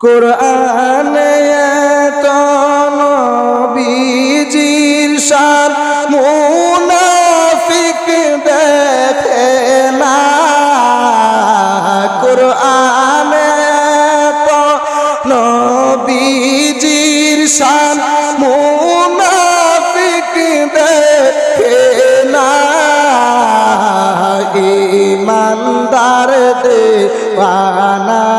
কোরআনে এত নবীজির শান, মুনাফিক দেখে না। কোরআনে এত নবীজির শান, মুনাফিক দেখে না। ইমানদার দেওয়ানা যেতে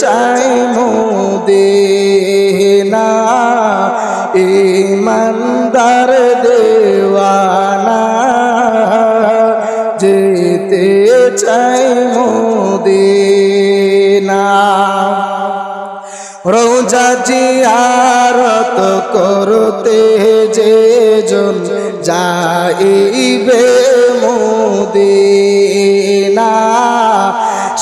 চাই মোদেনা ইমানদার দেওয়ানা যেতে চাই মোদেনা রোজা জিয়ারত করতে যে জন যাইবে মোদিনা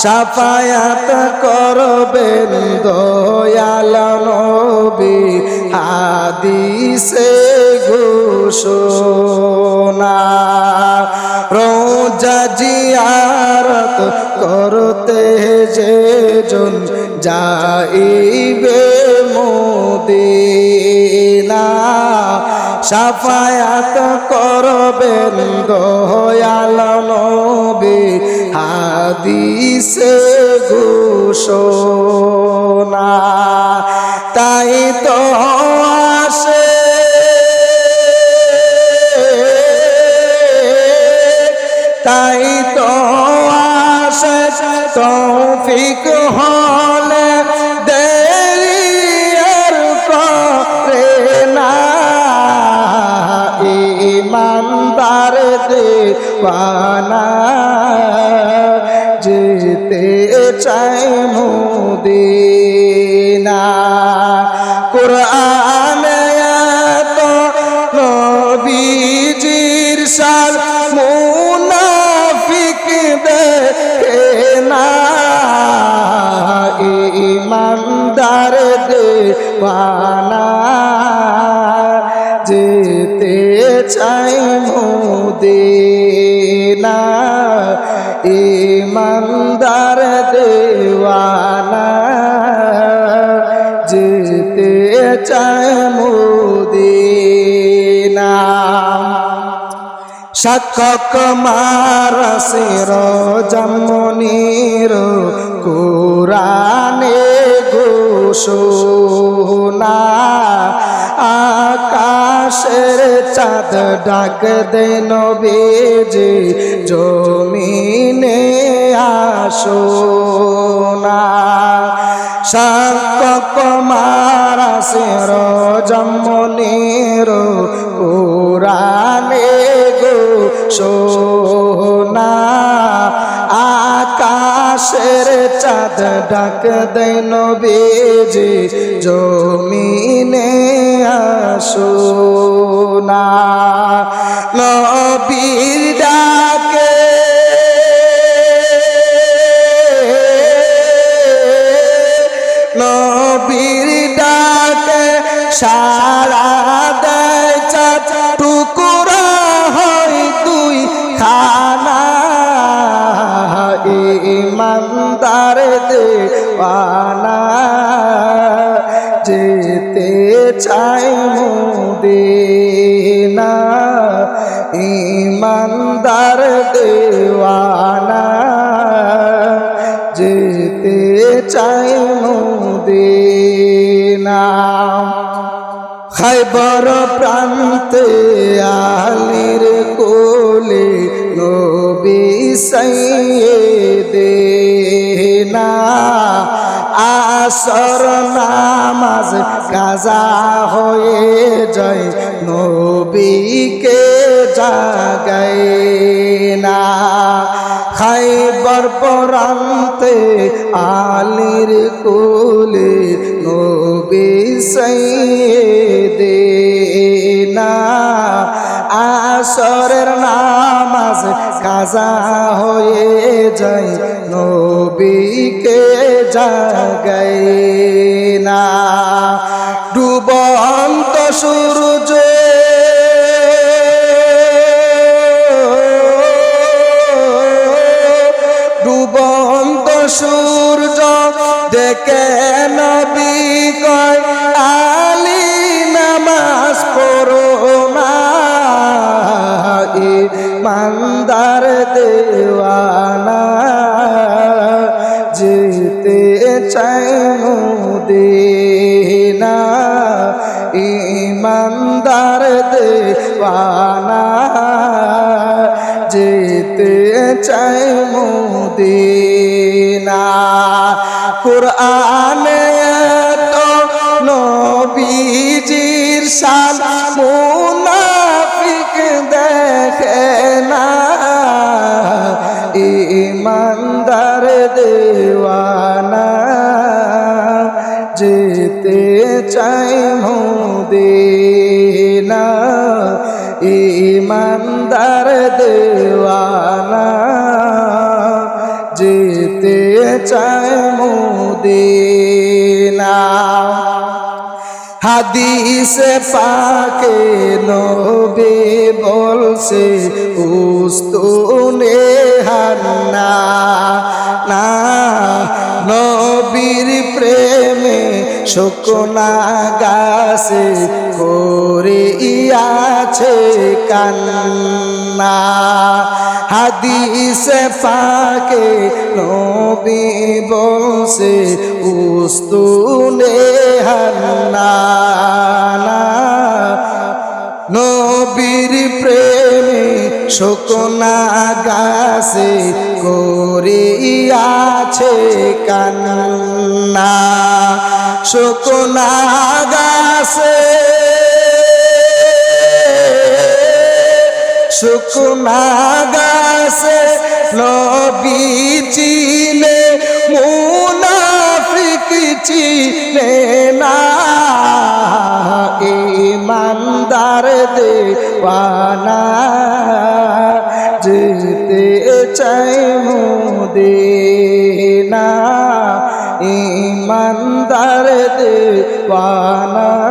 সাফায়াত করবেন দয়াল নবী, হাদিসে ঘোষণা। রোজা জিয়ারত করতে যে জন যাইবে মোদিনা। সাফায়াত করবেন দয়াল নবী হাদিসে ঘোষণা, তাই তো আসে। তাই তো আসে, তৌফিক হলে দেরি আর করে না। ইমানদার দেওয়ানা চাই মোদিনা। কোরআন তো নবীজির সাল মুনাফিক দেখে না। ইমানদার দেওয়ানা যেতে চাই মোদিনা। ইমানদার দেওয়ানা যেতে চাই মোদিনা। সাক্ষক মারসের জন্মনির কোরআনে ঘোষণা। আকাশের চাঁদ ডাক দেন বেজে জমিনে আসোনা সাক্ষক মারসের জন্মনির কোরআনে গো সোনা আকাশের চাঁদ ডাক দেন বেজে জমিনে আসোনা নবীর সারা দেয় চাচ টুকুরা হয় তুই খানা। ইমানদার দেওয়ানা। যেতে চাই মোদিনা। ইমানদার দেওয়ানা। যেতে চাই মোদিনা। খাইবর প্রান্তে আলির কোলে নবী দে না। আসর নামাজ কাজা হয়ে যায় নবীকে জাগায় না। খাইবর পরান্তে আলির কোলে নবী দে না আসরের নামাজ কাজা হয়ে যায়, নবীকে জাগায় না ডুবন্ত সূর্য ডুবন্ত সূর্য দেখে মান্দার দেওয়ানা যেতে চাই মুদিনা। ইমানদার দেওয়ানা যেতে চাই মুদিনা। কোরআনে তো নবীজির শান মুনাফিক ইমানদার দেওয়ানা যেতে চাই মুদিনা। ইমানদার দেওয়ানা যেতে চাই মুদিনা। হাদিসে পাকে নবে বলছে উস্তুনে হান্না। না নবীর প্রেমে শুকনা গাছে করে ইয়াছে কান্না। হাদিসে পাকে নবী বলছে উস্তুনে হান্না নবীর প্রেমে শুকনা গাছে করিয়াছে কান্না। শুকনা গাছে শুকনা গাছে নবী চিনে মুনাফিক চিনে না। ইমানদার দেওয়ানা যেতে চাই মুদিনা। ইমানদার দেওয়ানা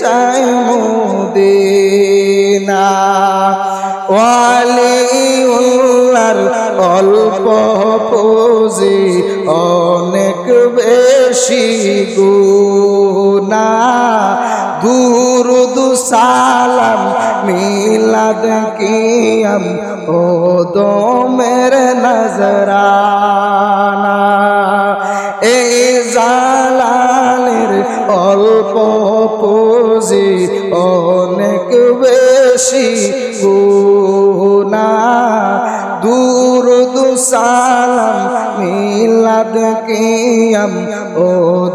চাই মুদিনা। ওয়ালি অল্প পুঁজি অনেক বেশি গুনা দুরুদ সালাম মিলাদ কিয়াম ও দোমের নজরানা দুসালাম মিলাদ কিয়াম ও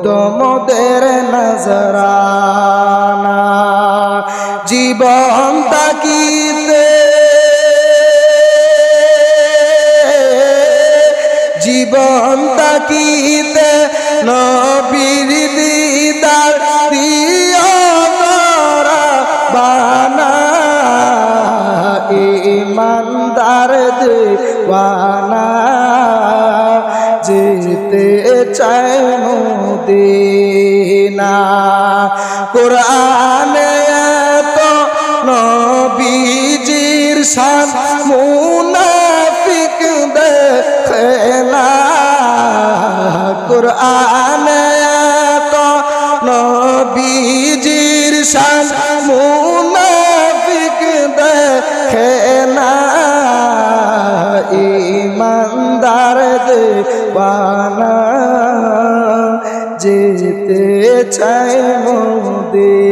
তোমাদের নজরানা। জীবন তাকিতে জীবন তাকিতে নবীর মুদিনা কোরআনে তো নবীজির শান মুনাফিক দেখেনা কোরআনে তো নবীজির শান মুনাফিক দেখেনা ইমানদার দেবানা যেতে চাই মোদের